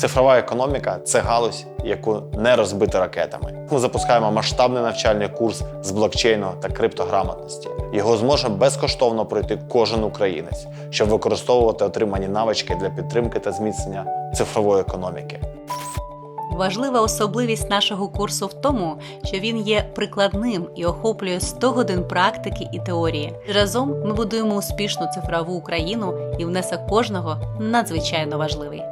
Цифрова економіка це галузь, яку не розбити ракетами. Ми запускаємо масштабний навчальний курс з блокчейну та криптограмотності. Його зможе безкоштовно пройти кожен українець, щоб використовувати отримані навички для підтримки та зміцнення цифрової економіки. Важлива особливість нашого курсу в тому, що він є прикладним і охоплює 100 годин практики і теорії. Разом ми будуємо успішну цифрову Україну, і внесок кожного надзвичайно важливий.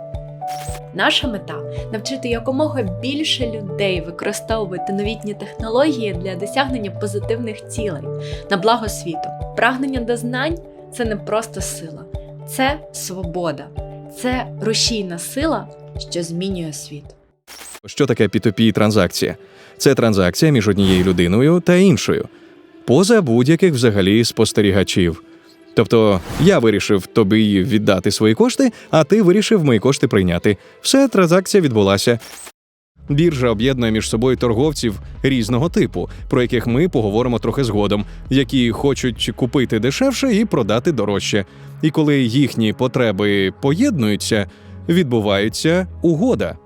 Наша мета навчити якомога більше людей використовувати новітні технології для досягнення позитивних цілей на благо світу. Прагнення до знань це не просто сила, це свобода, це рушійна сила, що змінює світ. Що таке P2P транзакція? Це транзакція між однією людиною та іншою, поза будь-яких взагалі спостерігачів. Тобто я вирішив тобі віддати свої кошти, а ти вирішив мої кошти прийняти. Все, транзакція відбулася. Біржа об'єднує між собою торговців різного типу, про яких ми поговоримо трохи згодом, які хочуть купити дешевше і продати дорожче. І коли їхні потреби поєднуються, відбувається угода.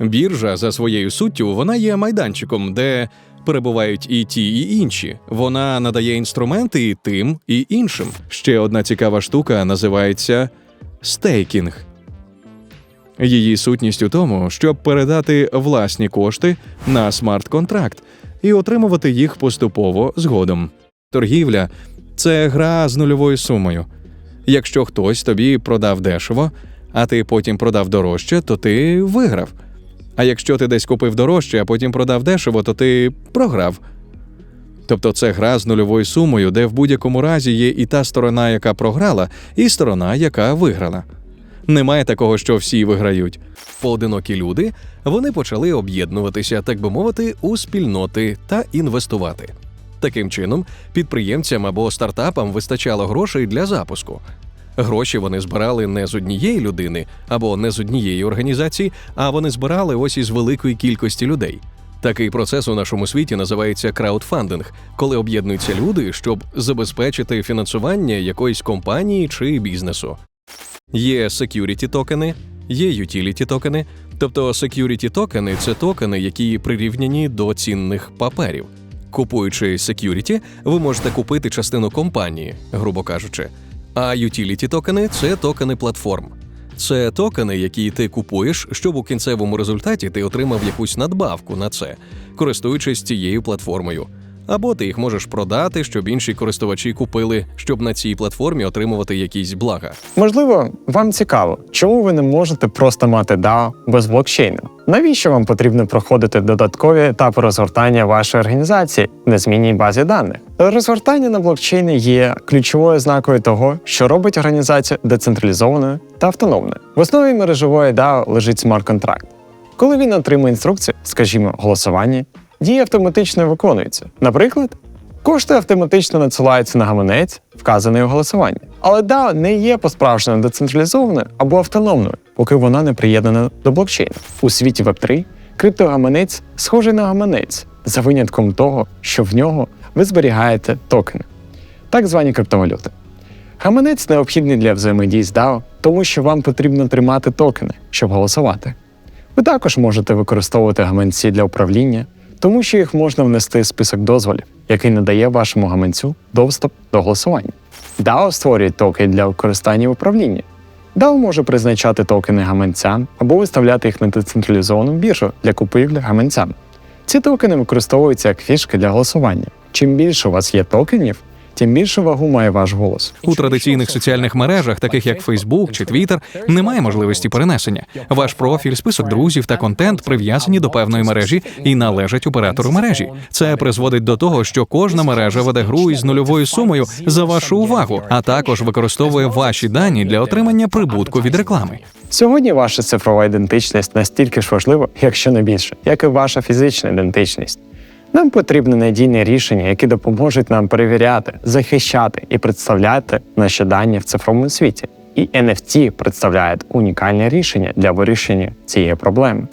Біржа за своєю суттю вона є майданчиком, де перебувають і ті, і інші. Вона надає інструменти і тим, і іншим. Ще одна цікава штука називається стейкінг. Її сутність у тому, щоб передати власні кошти на смарт-контракт і отримувати їх поступово згодом. Торгівля це гра з нульовою сумою. Якщо хтось тобі продав дешево, а ти потім продав дорожче, то ти виграв. А якщо ти десь купив дорожче, а потім продав дешево, то ти програв. Тобто це гра з нульовою сумою, де в будь-якому разі є і та сторона, яка програла, і сторона, яка виграла. Немає такого, що всі виграють. Поодинокі люди вони почали об'єднуватися, так би мовити, у спільноти та інвестувати. Таким чином, підприємцям або стартапам вистачало грошей для запуску. Гроші вони збирали не з однієї людини або не з однієї організації, а вони збирали ось із великої кількості людей. Такий процес у нашому світі називається краудфандинг, коли об'єднуються люди, щоб забезпечити фінансування якоїсь компанії чи бізнесу. Є security токени, є utility токени. Тобто security токени це токени, які прирівняні до цінних паперів. Купуючи security, ви можете купити частину компанії, грубо кажучи. А utility токени це токени платформ. Це токени, які ти купуєш, щоб у кінцевому результаті ти отримав якусь надбавку на це, користуючись цією платформою. Або ти їх можеш продати, щоб інші користувачі купили, щоб на цій платформі отримувати якісь блага. Можливо, вам цікаво, чому ви не можете просто мати DAO без блокчейну? Навіщо вам потрібно проходити додаткові етапи розгортання вашої організації в незмінній базі даних? Розгортання на блокчейні є ключовою знакою того, що робить організацію децентралізованою та автономною. В основі мережевої DAO лежить смарт-контракт. Коли він отримує інструкцію, скажімо, голосування, дії автоматично виконуються. Наприклад, кошти автоматично надсилаються на гаманець, вказаний у голосуванні. Але DAO не є по-справжньому децентралізованою або автономною, поки вона не приєднана до блокчейну. У світі Web3 криптогаманець схожий на гаманець, за винятком того, що в нього ви зберігаєте токени, так звані криптовалюти. Гаманець необхідний для взаємодії з DAO, тому що вам потрібно тримати токени, щоб голосувати. Ви також можете використовувати гаманці для управління, тому що їх можна внести в список дозволів, який надає вашому гаманцю доступ до голосування. DAO створює токен для використання в управлінні. DAO може призначати токени гаманцям або виставляти їх на децентралізовану біржу для купівлі гаманцям. Ці токени використовуються як фішки для голосування. Чим більше у вас є токенів, тим більшу вагу має ваш голос. У традиційних соціальних мережах, таких як Facebook чи Twitter, немає можливості перенесення. Ваш профіль, список друзів та контент прив'язані до певної мережі і належать оператору мережі. Це призводить до того, що кожна мережа веде гру із нульовою сумою за вашу увагу, а також використовує ваші дані для отримання прибутку від реклами. Сьогодні ваша цифрова ідентичність настільки ж важлива, якщо не більше, як і ваша фізична ідентичність. Нам потрібне надійне рішення, які допоможуть нам перевіряти, захищати і представляти наші дані в цифровому світі. І NFT представляє унікальне рішення для вирішення цієї проблеми.